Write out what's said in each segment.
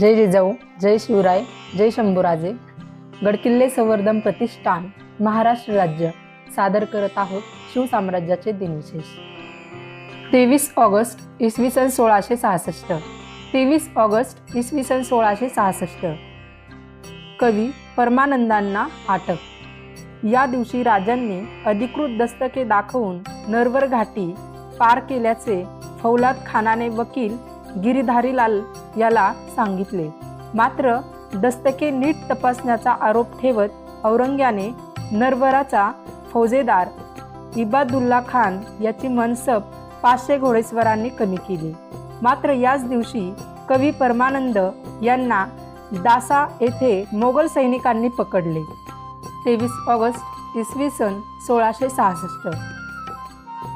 जय जिजाऊ जय शिवराय जय शंभूराजे. गडकिल्ले संवर्धन प्रतिष्ठान महाराष्ट्र राज्य. सादर करत आहोत शिवसाम्राज्याचे दिनविशेष. तेवीस ऑगस्ट इसवी सन सोळाशे सहासष्ट. तेवीस ऑगस्ट इसवी सन सोळाशे सहासष्ट. कवी परमानंदांना अटक या दिवशी राजांनी अधिकृत दस्तके दाखवून नरवर घाटी पार केल्याचे फौलाद खानाने वकील गिरीधारीलाल याला सांगितले. मात्र दस्तके नीट तपासण्याचा आरोप ठेवत औरंग्याने नरवराचा फौजेदार इबादुल्ला खान याची मनसब पाचशे घोडेस्वरांनी कमी केली. मात्र याच दिवशी कवी परमानंद यांना दासा येथे मोगल सैनिकांनी पकडले. तेवीस ऑगस्ट इसवी सन सोळाशे सहासष्ट.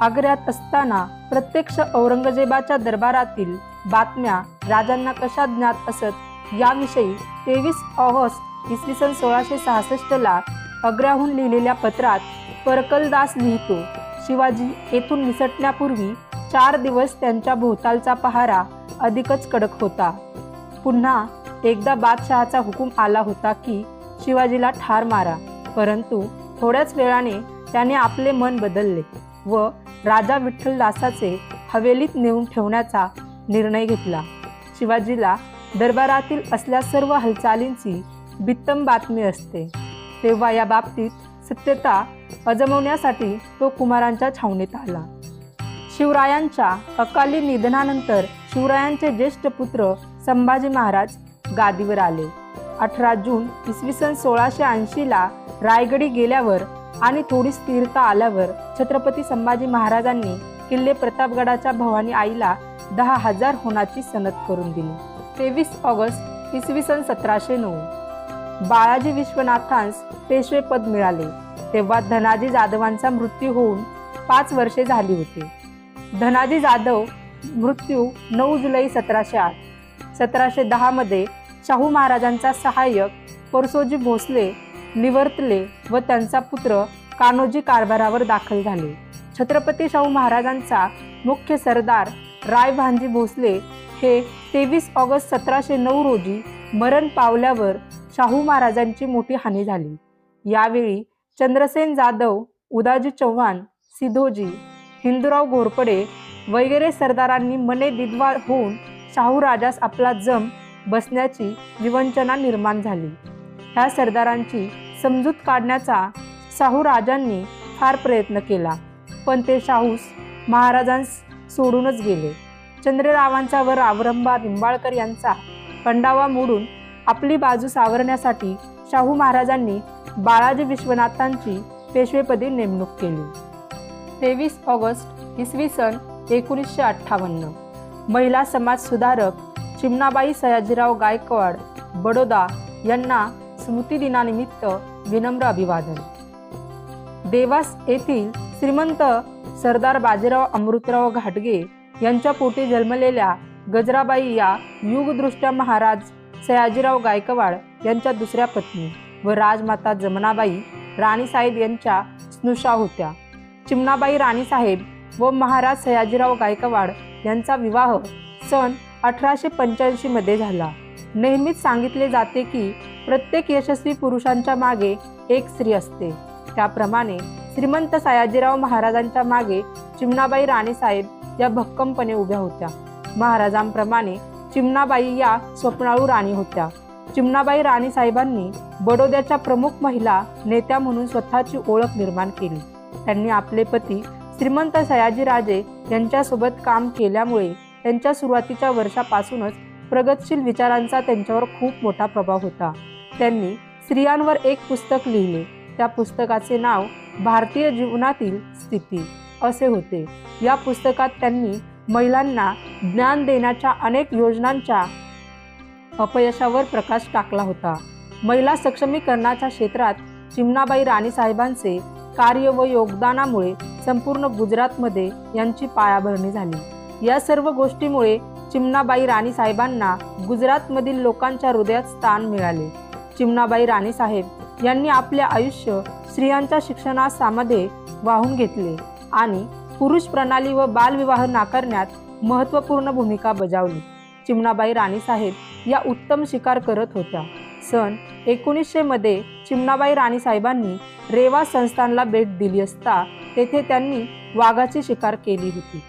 आग्र्यात असताना प्रत्यक्ष औरंगजेबाच्या दरबारातील बातम्या राजांना कशा ज्ञात असत याविषयी तेवीस ऑगस्ट इसवी सन सोळाशे सहासष्टला आग्र्याहून लिहिलेल्या पत्रात परकलदास लिहितो शिवाजी येथून निसटण्यापूर्वी चार दिवस त्यांच्या भोवतालचा पहारा अधिकच कडक होता. पुन्हा एकदा बादशहाचा हुकूम आला होता की शिवाजीला ठार मारा परंतु थोड्याच वेळाने त्याने आपले मन बदलले व राजा विठ्ठलदासाचे हवेलीत नेऊन ठेवण्याचा निर्णय घेतला. शिवाजीला दरबारातील असल्या सर्व हालचालींची बित्तम बातमी असते. तेव्हा या बाबतीत सत्यता अजमवण्यासाठी तो कुमारांच्या छावणीत आला. शिवरायांच्या अकाली निधनानंतर शिवरायांचे ज्येष्ठ पुत्र संभाजी महाराज गादीवर आले. अठरा जून इसवी सन सोळाशे ऐंशीला रायगडी गेल्यावर आणि थोडी स्थिरता आल्यावर छत्रपती संभाजी महाराजांनी किल्ले प्रतापगडाच्या भवानी आईला दहा हजार होणाची सनद करून दिली. तेवीस ऑगस्ट इसवी सन सतराशे नऊ. बाळाजी विश्वनाथांस पेशवेपद मिळाले. तेव्हा धनाजी जाधवांचा मृत्यू होऊन पाच वर्षे झाली होती. धनाजी जाधव मृत्यू नऊ जुलै सतराशे आठ. सतराशे दहामध्ये शाहू महाराजांचा सहाय्यक परसोजी भोसले निवर्तले व त्यांचा पुत्र कान्होजी कारभारावर दाखल झाले. छत्रपती शाहू महाराजांचा मुख्य सरदार राय भांजी भोसले हे तेवीस ऑगस्ट सतराशे नऊ रोजी मरण पावल्यावर शाहू महाराजांची मोठी हानी झाली. यावेळी चंद्रसेन जाधव उदाजी चव्हाण सिधोजी हिंदूराव घोरपडे वगैरे सरदारांनी मने दिद्वा होऊन शाहू राजास आपला जम बसण्याची विवंचना निर्माण झाली. ह्या सरदारांची समजूत काढण्याचा शाहू राजांनी फार प्रयत्न केला पण ते शाहूस महाराजांस सोडूनच गेले. चंद्ररावांचा व रावरंबा निंबाळकर यांचा पंडावा मोडून आपली बाजू सावरण्यासाठी शाहू महाराजांनी बाळाजी विश्वनाथांची पेशवेपदी नेमणूक केली. तेवीस ऑगस्ट इसवी सन एकोणीसशे अठ्ठावन्न. महिला समाज सुधारक चिमणाबाई सयाजीराव गायकवाड बडोदा यांना स्मृतिदिनानिमित्त विनम्र अभिवादन. देवास येथील श्रीमंत सरदार बाजीराव अमृतराव घाटगे यांच्या पोटी जन्मलेल्या गजराबाई या युगदृष्ट्या महाराज सयाजीराव गायकवाड यांच्या दुसऱ्या पत्नी व राजमाता जमनाबाई राणीसाहेब यांच्या स्नुषा होत्या. चिमणाबाई राणीसाहेब व महाराज सयाजीराव गायकवाड यांचा विवाह सन अठराशे पंच्याऐंशीमध्ये झाला. नेहमीच सांगितले जाते की प्रत्येक यशस्वी पुरुषांच्या मागे एक स्त्री असते. त्याप्रमाणे श्रीमंत सयाजीराव महाराजांच्या मागे चिमणाबाई राणीसाहेब या भक्कमपणे उभ्या होत्या. महाराजांप्रमाणे चिमणाबाई या स्वप्नाळू राणी होत्या. चिमणाबाई राणीसाहेबांनी बडोद्याच्या प्रमुख महिला नेत्या म्हणून स्वतःची ओळख निर्माण केली. त्यांनी आपले पती श्रीमंत सयाजीराजे यांच्यासोबत काम केल्यामुळे त्यांच्या सुरुवातीच्या वर्षापासूनच प्रगतशील विचारांचा त्यांच्यावर खूप मोठा प्रभाव होता. त्यांनी स्त्रियांवर एक पुस्तक लिहिले. त्या पुस्तकाचे नाव भारतीय जीवनातील स्थिती असे होते. या पुस्तकात त्यांनी महिलांना ज्ञान देण्याच्या अनेक योजनांच्या अपयशावर प्रकाश टाकला होता. महिला सक्षमीकरणाच्या क्षेत्रात चिमणाबाई राणीसाहेबांचे कार्य व योगदानामुळे संपूर्ण गुजरातमध्ये यांची पायाभरणी झाली. या सर्व गोष्टीमुळे चिमणाबाई राणीसाहेबांना गुजरातमधील लोकांच्या हृदयात स्थान मिळाले. चिमणाबाई राणीसाहेब यांनी आपले आयुष्य स्त्रियांच्या शिक्षणासामध्ये वाहून घेतले आणि पुरुष प्रणाली व बालविवाह नाकारण्यात महत्त्वपूर्ण भूमिका बजावली. चिमणाबाई राणीसाहेब या उत्तम शिकार करत होत्या. सन एकोणीसशे मध्ये चिमणाबाई राणीसाहेबांनी रेवा संस्थानला भेट दिली असता तेथे त्यांनी वाघाची शिकार केली होती.